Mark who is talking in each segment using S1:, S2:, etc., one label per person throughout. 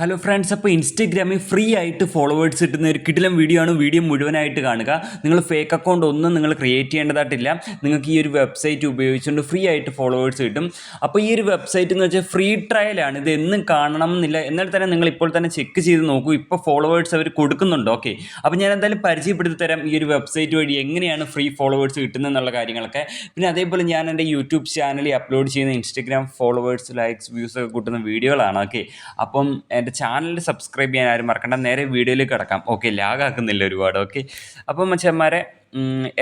S1: Hello friends അപ്പോൾ ഇൻസ്റ്റഗ്രാമിൽ free ആയിട്ട് ഫോളോവേഴ്സ് കിട്ടുന്ന ഒരു കിടിലം വീഡിയോ ആണ്. വീഡിയോ മുഴുവനായിട്ട് കാണുക. നിങ്ങൾ ഫേക്ക് അക്കൗണ്ട് ഒന്നും നിങ്ങൾ ക്രിയേറ്റ് ചെയ്യേണ്ടതായിട്ടില്ല. നിങ്ങൾക്ക് ഈ ഒരു വെബ്സൈറ്റ് ഉപയോഗിച്ചുകൊണ്ട് ഫ്രീ ആയിട്ട് ഫോളോവേഴ്സ് കിട്ടും. അപ്പോൾ ഈ ഒരു വെബ്സൈറ്റ് എന്ന് വെച്ചാൽ ഫ്രീ ട്രയലാണ് ഇത് എന്നും കാണണം എന്നില്ല. എന്നാൽ തന്നെ നിങ്ങൾ ഇപ്പോൾ തന്നെ ചെക്ക് ചെയ്ത് നോക്കൂ. ഇപ്പോൾ ഫോളോവേഴ്സ് അവർ കൊടുക്കുന്നുണ്ട്. ഓക്കെ അപ്പോൾ ഞാൻ എന്തായാലും പരിചയപ്പെടുത്തി തരാം ഈ ഒരു വെബ്സൈറ്റ് വഴി എങ്ങനെയാണ് ഫ്രീ ഫോളോവേഴ്സ് കിട്ടുന്നത് എന്നുള്ള കാര്യങ്ങളൊക്കെ. പിന്നെ അതേപോലെ ഞാൻ എന്റെ യൂട്യൂബ് ചാനലിൽ അപ്ലോഡ് ചെയ്യുന്ന ഇൻസ്റ്റഗ്രാം ഫോളോവേഴ്സ് ലൈക്സ് വ്യൂസ് ഒക്കെ കൂട്ടുന്ന വീഡിയോകളാണ്. ഓക്കെ അപ്പം എന്റെ ചാനൽ സബ്സ്ക്രൈബ് ചെയ്യാൻ ആരും മറക്കണ്ട. നേരെ വീഡിയോയിലേക്ക് കിടക്കാം. ഓക്കെ ലാഗാക്കുന്നില്ല ഒരുപാട്. ഓക്കെ അപ്പം മച്ചന്മാരെ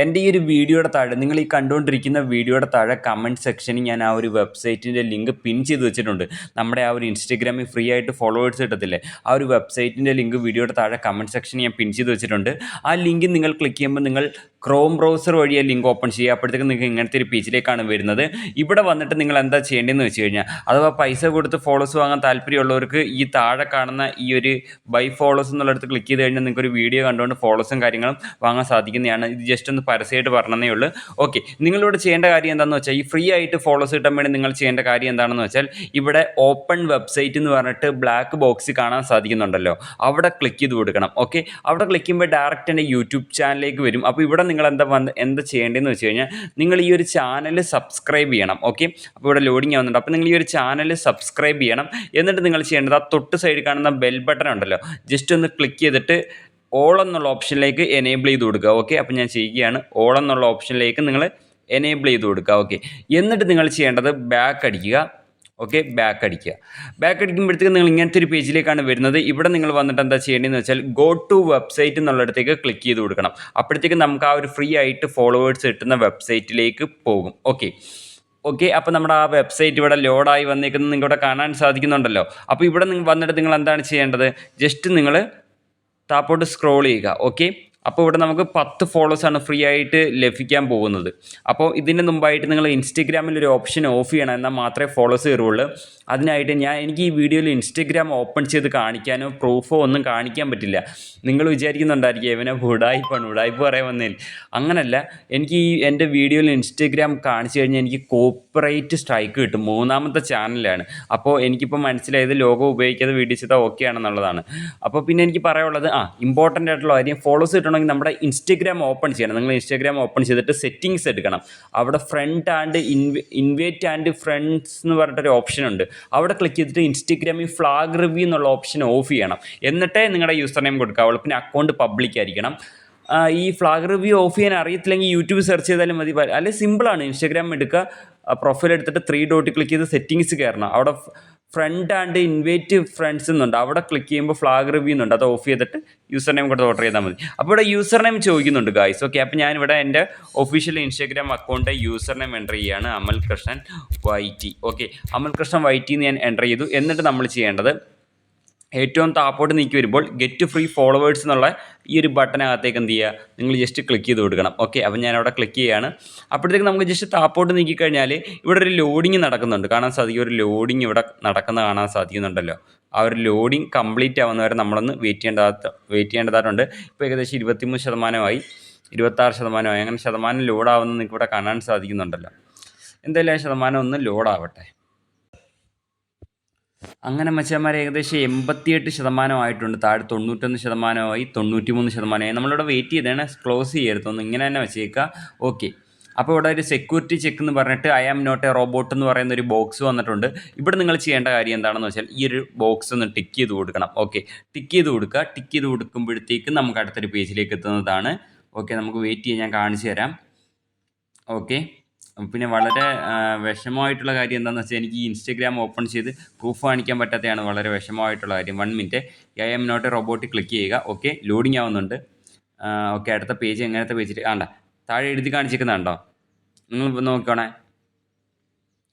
S1: എന്റെ ഈ ഒരു വീഡിയോയുടെ താഴെ നിങ്ങൾ ഈ കണ്ടുകൊണ്ടിരിക്കുന്ന വീഡിയോയുടെ താഴെ കമന്റ് സെക്ഷനിൽ ഞാൻ ആ ഒരു വെബ്സൈറ്റിന്റെ ലിങ്ക് പിൻ ചെയ്ത് വെച്ചിട്ടുണ്ട്. നമ്മുടെ ആ ഒരു ഇൻസ്റ്റഗ്രാമിൽ ഫ്രീ ആയിട്ട് ഫോളോവേഴ്സ് കിട്ടത്തില്ലേ? ആ ഒരു വെബ്സൈറ്റിന്റെ ലിങ്ക് വീഡിയോയുടെ താഴെ കമന്റ് സെക്ഷനിൽ ഞാൻ പിൻ ചെയ്ത് വെച്ചിട്ടുണ്ട്. ആ ലിങ്ക് നിങ്ങൾ ക്ലിക്ക് ചെയ്യുമ്പോൾ നിങ്ങൾ ക്രോം ബ്രൗസർ വഴി ആ ലിങ്ക് ഓപ്പൺ ചെയ്യുക. അപ്പോഴത്തേക്ക് നിങ്ങൾക്ക് ഇങ്ങനത്തെ ഒരു പേജിലേക്കാണ് വരുന്നത്. ഇവിടെ വന്നിട്ട് നിങ്ങൾ എന്താ ചെയ്യേണ്ടതെന്ന് വെച്ച് കഴിഞ്ഞാൽ അഥവാ പൈസ കൊടുത്ത് ഫോളോസ് വാങ്ങാൻ താല്പര്യമുള്ളവർക്ക് ഈ താഴെ കാണുന്ന ഈ ഒരു ബൈ ഫോളോസ് എന്നുള്ളിടത്ത് ക്ലിക്ക് ചെയ്ത് കഴിഞ്ഞാൽ നിങ്ങൾക്ക് ഒരു വീഡിയോ കണ്ടുകൊണ്ട് ഫോളോസും കാര്യങ്ങളും വാങ്ങാൻ സാധിക്കുന്നതാണ്. ഇത് ജസ്റ്റ് ഒന്ന് പരസ്യമായിട്ട് പറഞ്ഞതേ ഉള്ളൂ. ഓക്കെ നിങ്ങളിവിടെ ചെയ്യേണ്ട കാര്യം എന്താണെന്ന് വെച്ചാൽ ഈ ഫ്രീ ആയിട്ട് ഫോളോസ് കിട്ടാൻ വേണ്ടി നിങ്ങൾ ചെയ്യേണ്ട കാര്യം എന്താണെന്ന് വെച്ചാൽ ഇവിടെ ഓപ്പൺ വെബ്സൈറ്റ് എന്ന് പറഞ്ഞിട്ട് ബ്ലാക്ക് ബോക്സ് കാണാൻ സാധിക്കുന്നുണ്ടല്ലോ. അവിടെ ക്ലിക്ക് ചെയ്ത് കൊടുക്കണം. ഓക്കെ അവിടെ ക്ലിക്ക് ചെയ്യുമ്പോൾ ഡയറക്റ്റ് എന്റെ യൂട്യൂബ് ചാനലിലേക്ക് വരും. അപ്പോൾ ഇവിടെ നിങ്ങൾ എന്താ വന്ന് എന്താ ചെയ്യേണ്ടതെന്ന് വെച്ച് കഴിഞ്ഞാൽ നിങ്ങൾ ഈ ഒരു ചാനൽ സബ്സ്ക്രൈബ് ചെയ്യണം. ഓക്കെ അപ്പോൾ ഇവിടെ ലോഡിങ് ആവുന്നുണ്ട്. അപ്പോൾ നിങ്ങൾ ഈ ഒരു ചാനൽ സബ്സ്ക്രൈബ് ചെയ്യണം. എന്നിട്ട് നിങ്ങൾ ചെയ്യേണ്ടത് ആ തൊട്ട് സൈഡിൽ കാണുന്ന ബെൽ ബട്ടൺ ഉണ്ടല്ലോ. ജസ്റ്റ് ഒന്ന് ക്ലിക്ക് ചെയ്തിട്ട് ഓൾ എന്നുള്ള ഓപ്ഷനിലേക്ക് എനേബിൾ ചെയ്ത് കൊടുക്കുക. ഓക്കെ അപ്പോൾ ഞാൻ ചെയ്യുകയാണ്. ഓൾ എന്നുള്ള ഓപ്ഷനിലേക്ക് നിങ്ങൾ എനേബിൾ ചെയ്ത് കൊടുക്കുക. ഓക്കെ എന്നിട്ട് നിങ്ങൾ ചെയ്യേണ്ടത് ബാക്ക് അടിക്കുക. ഓക്കെ ബാക്ക് അടിക്കുക. ബാക്ക് അടിക്കുമ്പോഴത്തേക്ക് നിങ്ങൾ ഇങ്ങനത്തെ ഒരു പേജിലേക്കാണ് വരുന്നത്. ഇവിടെ നിങ്ങൾ വന്നിട്ട് എന്താ ചെയ്യേണ്ടതെന്ന് വെച്ചാൽ ഗോ ടു വെബ്സൈറ്റ് എന്നുള്ളിടത്തേക്ക് ക്ലിക്ക് ചെയ്ത് കൊടുക്കണം. അപ്പോഴത്തേക്ക് നമുക്ക് ആ ഒരു ഫ്രീ ആയിട്ട് ഫോളോവേഴ്സ് കിട്ടുന്ന വെബ്സൈറ്റിലേക്ക് പോകും. ഓക്കെ ഓക്കെ അപ്പോൾ നമ്മുടെ ആ വെബ്സൈറ്റ് ഇവിടെ ലോഡായി വന്നേക്കുന്നത് നിങ്ങൾക്ക് ഇവിടെ കാണാൻ സാധിക്കുന്നുണ്ടല്ലോ. അപ്പോൾ ഇവിടെ നിങ്ങൾ വന്നിട്ട് നിങ്ങൾ എന്താണ് ചെയ്യേണ്ടത്? ജസ്റ്റ് നിങ്ങൾ താപ്പോട്ട് സ്ക്രോൾ ചെയ്യുക ഓക്കെ അപ്പോൾ ഇവിടെ നമുക്ക് പത്ത് ഫോളോസാണ് ഫ്രീ ആയിട്ട് ലഭിക്കാൻ പോകുന്നത്. അപ്പോൾ ഇതിന് മുമ്പായിട്ട് നിങ്ങൾ ഇൻസ്റ്റഗ്രാമിൽ ഒരു ഓപ്ഷൻ ഓഫ് ചെയ്യണം എന്നാൽ മാത്രമേ ഫോളോസ് കയറുള്ളൂ അതിനായിട്ട് ഞാൻ എനിക്ക് ഈ വീഡിയോയിൽ ഇൻസ്റ്റഗ്രാം ഓപ്പൺ ചെയ്ത് കാണിക്കാനോ പ്രൂഫോ ഒന്നും കാണിക്കാൻ പറ്റില്ല. നിങ്ങൾ വിചാരിക്കുന്നുണ്ടായിരിക്കും ഇവനെ ഉടായിപ്പാണ് ഉടായിപ്പ് പറയാൻ വന്നതിൽ അങ്ങനല്ല എനിക്ക് ഈ എന്റെ വീഡിയോയിൽ ഇൻസ്റ്റഗ്രാം കാണിച്ചു കഴിഞ്ഞാൽ എനിക്ക് കോപ്പറേറ്റ് സ്ട്രൈക്ക് കിട്ടും മൂന്നാമത്തെ ചാനലാണ് അപ്പോൾ എനിക്കിപ്പോൾ മനസ്സിലായത് ലോഗോ ഉപയോഗിക്കാതെ വീഡിയോ ചെയ്താൽ ഓക്കെ ആണെന്നുള്ളതാണ്. അപ്പോൾ പിന്നെ എനിക്ക് പറയാനുള്ളത് ആ ഇമ്പോർട്ടന്റ് ആയിട്ടുള്ള കാര്യം ഫോളോസ് കിട്ടണമെങ്കിൽ നമ്മുടെ ഇൻസ്റ്റഗ്രാം ഓപ്പൺ ചെയ്യണം. നിങ്ങൾ ഇൻസ്റ്റഗ്രാം ഓപ്പൺ ചെയ്തിട്ട് സെറ്റിങ്സ് എടുക്കണം. അവിടെ friend and invite and friends എന്ന് പറഞ്ഞിട്ടൊരു ഓപ്ഷൻ ഉണ്ട്. അവിടെ ക്ലിക്ക് ചെയ്തിട്ട് ഇൻസ്റ്റഗ്രാമിൽ ഫ്ലാഗ് റിവ്യൂ എന്നുള്ള ഓപ്ഷൻ ഓഫ് ചെയ്യണം. എന്നിട്ടേ നിങ്ങളുടെ യൂസർ നെയിം കൊടുക്കാവുള്ളൂ പിന്നെ അക്കൗണ്ട് പബ്ലിക് ആയിരിക്കണം. ഈ ഫ്ലാഗ് റിവ്യൂ ഓഫ് ചെയ്യാൻ അറിയത്തില്ലെങ്കിൽ യൂട്യൂബ് സെർച്ച് ചെയ്താലും മതി. അല്ലെങ്കിൽ സിമ്പിളാണ് ഇൻസ്റ്റാഗ്രാം എടുക്കുക. പ്രൊഫൈൽ എടുത്തിട്ട് ത്രീ ഡോട്ട് ക്ലിക്ക് ചെയ്ത് സെറ്റിങ്സ് കയറണം. അവിടെ ഫ്രണ്ട് ആൻഡ് ഇൻവേറ്റ് ഫ്രണ്ട്സ് എന്നുണ്ട്. അവിടെ ക്ലിക്ക് ചെയ്യുമ്പോൾ ഫ്ലാഗ് റിവ്യൂ എന്നുണ്ട്. അത് ഓഫ് ചെയ്തിട്ട് യൂസർ നെയിം കൊടുത്ത് ഓർഡർ ചെയ്താൽ മതി. അപ്പോൾ ഇവിടെ യൂസർ നെയിം ചോദിക്കുന്നുണ്ട് ഗായ്സ് ഓക്കെ അപ്പോൾ ഞാനിവിടെ എന്റെ official Instagram account user name enter ചെയ്യുകയാണ് Amal Krishnan Y T okay Amal Krishnan Y T എന്ന് ഞാൻ എന്റർ ചെയ്തു. എന്നിട്ട് നമ്മൾ ചെയ്യേണ്ടത് ഏറ്റവും താപ്പോട്ട് നീക്കി വരുമ്പോൾ ഗെറ്റ് ഫ്രീ ഫോളോവേഴ്സ് എന്നുള്ള ഈ ഒരു ബട്ടനകത്തേക്ക് എന്ത് ചെയ്യുക? നിങ്ങൾ ജസ്റ്റ് ക്ലിക്ക് ചെയ്ത് കൊടുക്കണം. ഓക്കെ അപ്പോൾ ഞാൻ അവിടെ ക്ലിക്ക് ചെയ്യുകയാണ്. അപ്പോഴത്തേക്ക് നമുക്ക് ജസ്റ്റ് താപ്പോട്ട് നീക്കി കഴിഞ്ഞാൽ ഇവിടെ ഒരു ലോഡിങ് നടക്കുന്നുണ്ട്. കാണാൻ സാധിക്കും. ഒരു ലോഡിങ് ഇവിടെ നടക്കുന്ന കാണാൻ സാധിക്കുന്നുണ്ടല്ലോ. ആ ഒരു ലോഡിങ് കംപ്ലീറ്റ് ആവുന്ന ആവുന്നവരെ നമ്മളൊന്ന് വെയിറ്റ് ചെയ്യേണ്ടതായിട്ട് വെയിറ്റ് ചെയ്യേണ്ടതായിട്ടുണ്ട്. ഇപ്പോൾ ഏകദേശം ഇരുപത്തിമൂന്ന് ശതമാനമായി ഇരുപത്താറ് ശതമാനമായി അങ്ങനെ ശതമാനം ലോഡാവുന്ന നിങ്ങൾക്ക് ഇവിടെ കാണാൻ സാധിക്കുന്നുണ്ടല്ലോ. എന്തായാലും ആ ശതമാനം ഒന്ന് ലോഡാവട്ടെ അങ്ങനെ മച്ചന്മാരെ ഏകദേശം എൺപത്തിയെട്ട് ശതമാനമായിട്ടുണ്ട് താഴെ തൊണ്ണൂറ്റൊന്ന് ശതമാനമായി തൊണ്ണൂറ്റി മൂന്ന് ശതമാനമായി നമ്മളിവിടെ വെയിറ്റ് ചെയ്താണ് ക്ലോസ് ചെയ്യരുത്. ഒന്ന് ഇങ്ങനെ തന്നെ വെച്ചേക്കുക ഓക്കെ അപ്പോൾ ഇവിടെ ഒരു സെക്യൂരിറ്റി ചെക്ക് എന്ന് പറഞ്ഞിട്ട് I am not a robot എന്ന് പറയുന്ന ഒരു ബോക്സ് വന്നിട്ടുണ്ട്. ഇവിടെ നിങ്ങൾ ചെയ്യേണ്ട കാര്യം എന്താണെന്ന് വെച്ചാൽ ഈ ഒരു ബോക്സ് ഒന്ന് ടിക്ക് ചെയ്ത് കൊടുക്കണം. ഓക്കെ ടിക്ക് ചെയ്ത് കൊടുക്കുക. ടിക്ക് ചെയ്ത് കൊടുക്കുമ്പോഴത്തേക്ക് നമുക്ക് അടുത്തൊരു പേജിലേക്ക് എത്തുന്നതാണ്. ഓക്കെ നമുക്ക് വെയിറ്റ് ചെയ്യാൻ ഞാൻ കാണിച്ചു തരാം. ഓക്കെ പിന്നെ വളരെ വിഷമമായിട്ടുള്ള കാര്യം എന്താണെന്ന് വെച്ചാൽ എനിക്ക് ഈ ഇൻസ്റ്റഗ്രാം ഓപ്പൺ ചെയ്ത് പ്രൂഫ് കാണിക്കാൻ പറ്റാത്തതാണ് വളരെ വിഷമമായിട്ടുള്ള കാര്യം. One minute I'm not robot click ചെയ്യുക. ഓക്കെ ലോഡിങ് ആവുന്നുണ്ട്. ഓക്കെ അടുത്ത പേജ് എങ്ങനത്തെ പേജിൽ ആണ്ട താഴെ എഴുതി കാണിച്ചിരിക്കുന്നുണ്ടോ? നിങ്ങൾ നോക്കണേ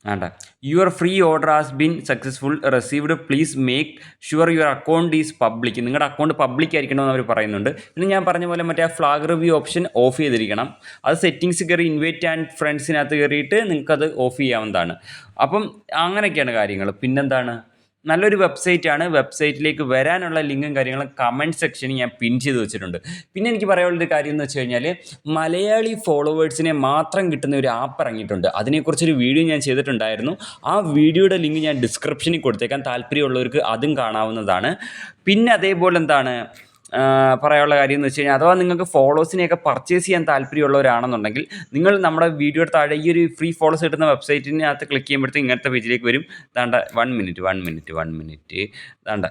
S1: ആണ്ട. Your free order has been successful received please make sure your account is public നിങ്ങളുടെ അക്കൗണ്ട് പബ്ലിക് ആയിരിക്കണമെന്ന് അവർ പറയുന്നുണ്ട്. പിന്നെ ഞാൻ പറഞ്ഞ പോലെ മറ്റേ ആ ഫ്ലാഗ് റിവ്യൂ ഓപ്ഷൻ ഓഫ് ചെയ്തിരിക്കണം. അത് സെറ്റിങ്സ് കയറി ഇൻവൈറ്റ് ആൻഡ് ഫ്രണ്ട്സിനകത്ത് കയറിയിട്ട് നിങ്ങൾക്കത് ഓഫ് ചെയ്യാവുന്നതാണ്. അപ്പം അങ്ങനെയൊക്കെയാണ് കാര്യങ്ങൾ പിന്നെന്താണ്? നല്ലൊരു വെബ്സൈറ്റ് ആണ്. വെബ്സൈറ്റിലേക്ക് വരാനുള്ള ലിങ്കും കാര്യങ്ങളും കമന്റ് സെക്ഷനിൽ ഞാൻ പിൻ ചെയ്ത് വെച്ചിട്ടുണ്ട്. പിന്നെ എനിക്ക് പറയാനുള്ളൊരു കാര്യം എന്ന് വെച്ച് കഴിഞ്ഞാൽ മലയാളി ഫോളോവേഴ്സിനെ മാത്രം കിട്ടുന്ന ഒരു ആപ്പ് ഇറങ്ങിയിട്ടുണ്ട്. അതിനെക്കുറിച്ചൊരു വീഡിയോ ഞാൻ ചെയ്തിട്ടുണ്ടായിരുന്നു. ആ വീഡിയോയുടെ ലിങ്ക് ഞാൻ ഡിസ്ക്രിപ്ഷനിൽ കൊടുത്തേക്കാൻ താല്പര്യമുള്ളവർക്ക് അതും കാണാവുന്നതാണ്. പിന്നെ അതേപോലെ എന്താണ്? പറയാനുള്ള കാര്യം എന്ന് വെച്ച് കഴിഞ്ഞാൽ അഥവാ നിങ്ങൾക്ക് ഫോളോസിനെയൊക്കെ പർച്ചേസ് ചെയ്യാൻ താല്പര്യമുള്ളവരാണെന്നുണ്ടെങ്കിൽ നിങ്ങൾ നമ്മുടെ വീഡിയോയുടെ താഴെ ഈ ഒരു ഫ്രീ ഫോളോസ് കിട്ടുന്ന വെബ്സൈറ്റിനകത്ത് ക്ലിക്ക് ചെയ്യുമ്പോഴത്തേക്ക് ഇങ്ങനത്തെ പേജിലേക്ക് വരും. ദാണ്ട one minute one minute one minute ദാണ്ട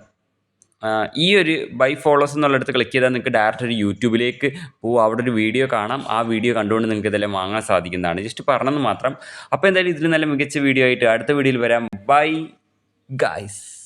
S1: ഈ ഒരു ബൈ ഫോളോസ് എന്നുള്ളിടത്ത് ക്ലിക്ക് ചെയ്താൽ നിങ്ങൾക്ക് ഡയറക്റ്റ് ഒരു യൂട്യൂബിലേക്ക് പോകും അവിടെ ഒരു വീഡിയോ കാണാം. ആ വീഡിയോ കണ്ടുകൊണ്ട് നിങ്ങൾക്ക് ഇതെല്ലാം വാങ്ങാൻ സാധിക്കുന്നതാണ്. ജസ്റ്റ് പറഞ്ഞെന്ന് മാത്രം. അപ്പോൾ എന്തായാലും ഇതിൽ നല്ല മികച്ച വീഡിയോ ആയിട്ട് അടുത്ത വീഡിയോയിൽ വരാം. Bye guys